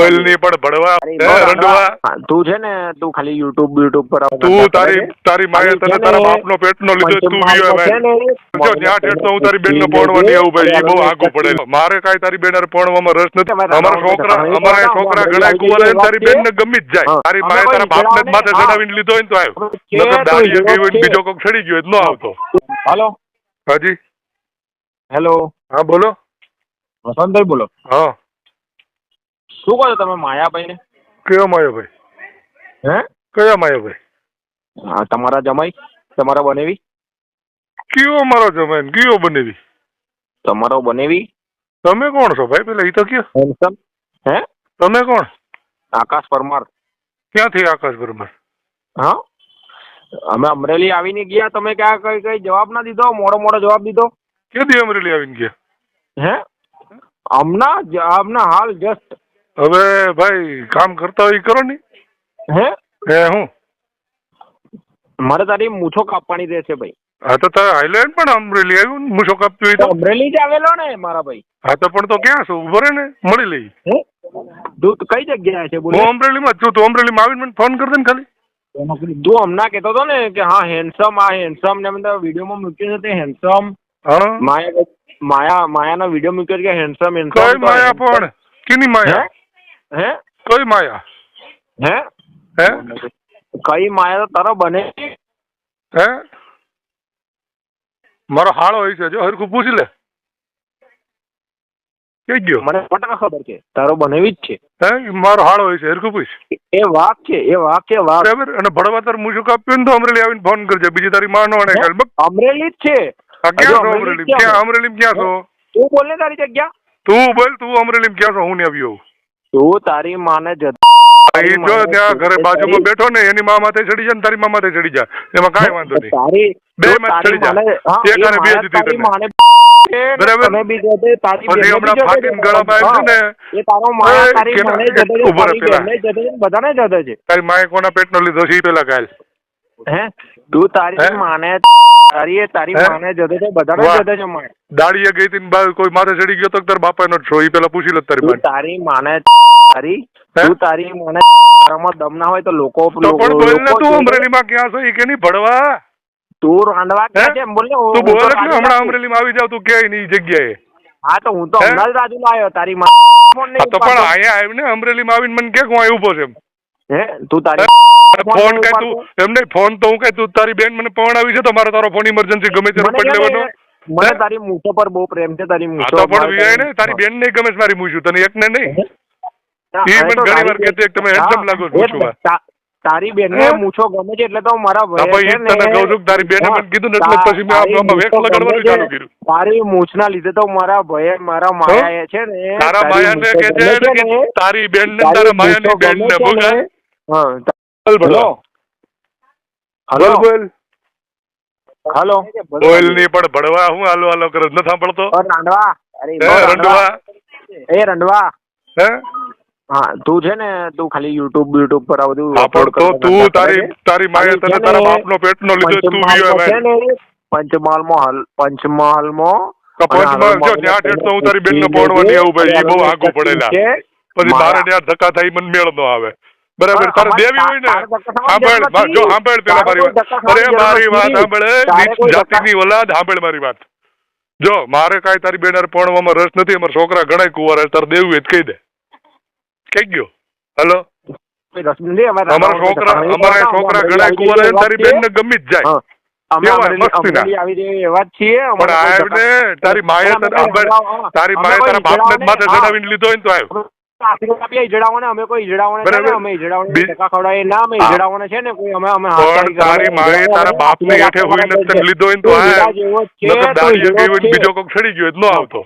ઓઇલની પણ ભડવા રંડવા? તું છે ને તું ખાલી યુટ્યુબ યુટ્યુબ પર તું તારી તારી માએ તને તારા બાપ નો પેટ નો લીધો તું બીયો તો જો જ્યાં ઠેઠ તો હું તારી બેન ને પી ભણવા નહીં આવું ભાઈ ઈ બહુ લેજે, પડે. મારે કાઈ તારી બેન ને ભણવામાં રસ નથી. અમારા છોકરા અમારા છોકરા ઘણા આવી કુંવર તારી બેન ને ગમી જ જાય. તારી માએ તારા બાપ ને માથે ચડાવીને લીધો હોય ને તો આવ્યો. નકર દાડી ગઈ હોય બીજો કોક ચડી ગયો હોય તો ન આવતો. હાલો? હાજી? હેલો? હા બોલો. વસંતભાઈ બોલો. હા. શું કહો છો તમે માયાભાઈ ને કયો માયાભાઈ? હે? કયા માયાભાઈ? હા તમારા જમાઈ? તમારા બનેવી? કયો મારો જમાઈ કયો બનેવી? તમારો બનેવી? તમે કોણ છો ભાઈ? પેલા એ તો કયો. હેન્ડસમ? હે? તમે કોણ? આકાશ પરમાર. ક્યાંથી આકાશ પરમાર? હા? અમે અમરેલી આવીને ગયા તમે ક્યાં કઈ કઈ જવાબ ના દીધો? મોડો મોડો જવાબ દીધો? ક્યાંથી અમરેલી આવીને ગયા? હે? હમણાં હમણાં હાલ જસ્ટ હવે ભાઈ કામ કરતા હોય કરો ને. હે? એ હું? મારે તારી મૂછો કાપવાની રહેશે ભાઈ. હા તો તારે હાઈલેન્ડ પણ અમરેલી આવ્યું ને મૂછો કાપતી હોય તો? અમરેલી જ આવેલો ને મારા ભાઈ. હા તો પણ તો ક્યાં છો? ઊભો રહે ને મળી લઈ. તું કઈ જગ્યાએ છે? બોલ. હું અમરેલીમાં જ છું તું અમરેલીમાં આવીને મને ફોન કર દે ને ખાલી. તું હમણાં કહેતો હતો ને કે હા હેન્ડસમ આ હેન્ડસમ ને બધા વિડીયોમાં મૂક્યું છે તે હેન્ડસમ હા. માયા માયા માયાનો વીડિયો મૂક્યો કે હેન્ડસમ હેન્ડસમ કઈ માયા પણ? કીની માયા? હે? કઈ માયા? હે? હે? કઈ માયા તો તારો બને હે? મારો હાળો હોય છે જો હરખું પૂછી લે. કઈ ગયો? મને પટા ખબર છે તારો બનેવી જ છે. હે? મારો હાળો હોય છે હરખું પૂછ. એ વાત છે એ વાઘ છે વાઘ બરાબર? અને ભડવા તાર મૂછું કાપ્યું ને તો અમરેલી આવીને ફોન કરજે બીજી તારી માં નો બક અમરેલી જ છે. ક્યાં છો અમરેલી અમરેલી? ક્યાં અમરેલી ક્યાં છો? તું બોલ ને તારી જગ્યા. તું બોલ તું અમરેલી ક્યાં છો? હું ને આવ્યો તું તારી માને જો ત્યાં ઘરે બાજુ બેઠો ને એની મા માથે ચડી જાય તારી મા માથે ચડી જાય એમાં કાંઈ વાંધો નહીં. તારી બે માં ચડી જાય એક બે જીતી તને. માને છે ને બરાબર. તને બી જતે, તારી હમણાં ફાટીને ગળામાં આવ્યું ને? તારો માયા તારી કેના- માને છે, બધાને છે. તારી માએ પેટનો લીધો છે પેલા કાલ. હે? તું તારી માને તારી એ તારી માને જતે છે બધાને વાહ. છે માય દાડીએ ગઈ હતી ને બા- કોઈ માથે ચડી ગયો તો તાર બાપા નો છો? એ પેલા પૂછી લે તારી તારી માને તારી? તું તારી મને તારામાં દમ ના હોય તો લોકો પણ બોલ ને તું અમરેલીમાં ક્યાં છો? એ કે નહીં ભણવા? તું રાંડવા છે? બોલ તું બોલ હમણાં અમરેલી અમરેલીમાં આવી જાવ તું ક્યાંય નહીં જગ્યાએ? હા તો હું તો? હમણાં જ રાજુલા આવ્યો તારી માં તો પણ. અહીંયા આવીને અમરેલીમાં આવીને મને કે હું આવ્યું ઊભો છે હે? તું તારી ફોન કઈ તું? એમ નહીં ફોન તો હું કઈ તું તારી બેન મને ફોન આવી છે તો મારે તારો ફોન ઇમરજન્સી ગમે ત્યારે પડી લેવાનો. મને તારી મૂછો પર બહુ પ્રેમ છે તારી મૂછો તો પણ મારે ને તારી બેન નહીં ગમે છે મારી મૂછું તને એકને નહીં? ઘણી તારી વાર કહેતી તમે બેન- લાગો છો હા, મૂછોમાં. તા- તારી બેનને હે? મૂછો ગમે છે એટલે તો મારા ભાઈ, છે ઈ જ તને ને- કહું છું તારી બેને મને કીધું ને એટલે પછી મેં તારી આમાં લગાડવાનું ચાલુ કર્યું. તારી મૂછના લીધે તો મારા ભય મારા માયા છે ને તારા માયા કે છે ને ને, તારી બેન ને તારા માયાની મૂછો બેન ને છે હા બોલ હેલો? બોલ હેલો? ઓઇલની પણ ભડવા હું હાલો હાલો કરે ન સાંભળતો? રાંડવા? અરે રંડવા? એ રંડવા. હે? હા તું છે ને તું ખાલી યુટ્યુબ યુટ્યુબ પર આ બધું અપલોડ તો કરતો તું તારી તારી માએ તને તારા બાપનો પેટનો લીધો તું ને, પંચમહાલમાં હલ પંચમહાલમાં પંચમહાલ જો ત્યાં ઠેઠ તો હું તારી બેનને પરણવા નહીં આવું ભાઈ, બહુ આગો પડેલા. પછી તારે ત્યાં ધક્કા થાય મને મેળ નો આવે. બરાબર તારે દેવી હોય ને? સાંભળ જો સાંભળ પેલા મારી વાત. અરે મારી વાત સાંભળ નીચ જાતિની ઓલાદ સાંભળ મારી વાત. જો મારે કાંઈ તારી બેન હારે પરણવામાં રસ નથી અમારા છોકરા ઘણા કુંવાર તારે દેવું એ જ કહી દે. કઈ ગયો? હેલો. અમારા છોકરા અમારા છોકરા ઘણા કુંવાર તારી બેન ને ગમી જ જાય. તારી માએ તારી માએ તારા બાપને જ માથે ચડાવીને લીધો હોય ને તો આવ્યો. બીજો કોક સડી ગયો એટલો આવતો.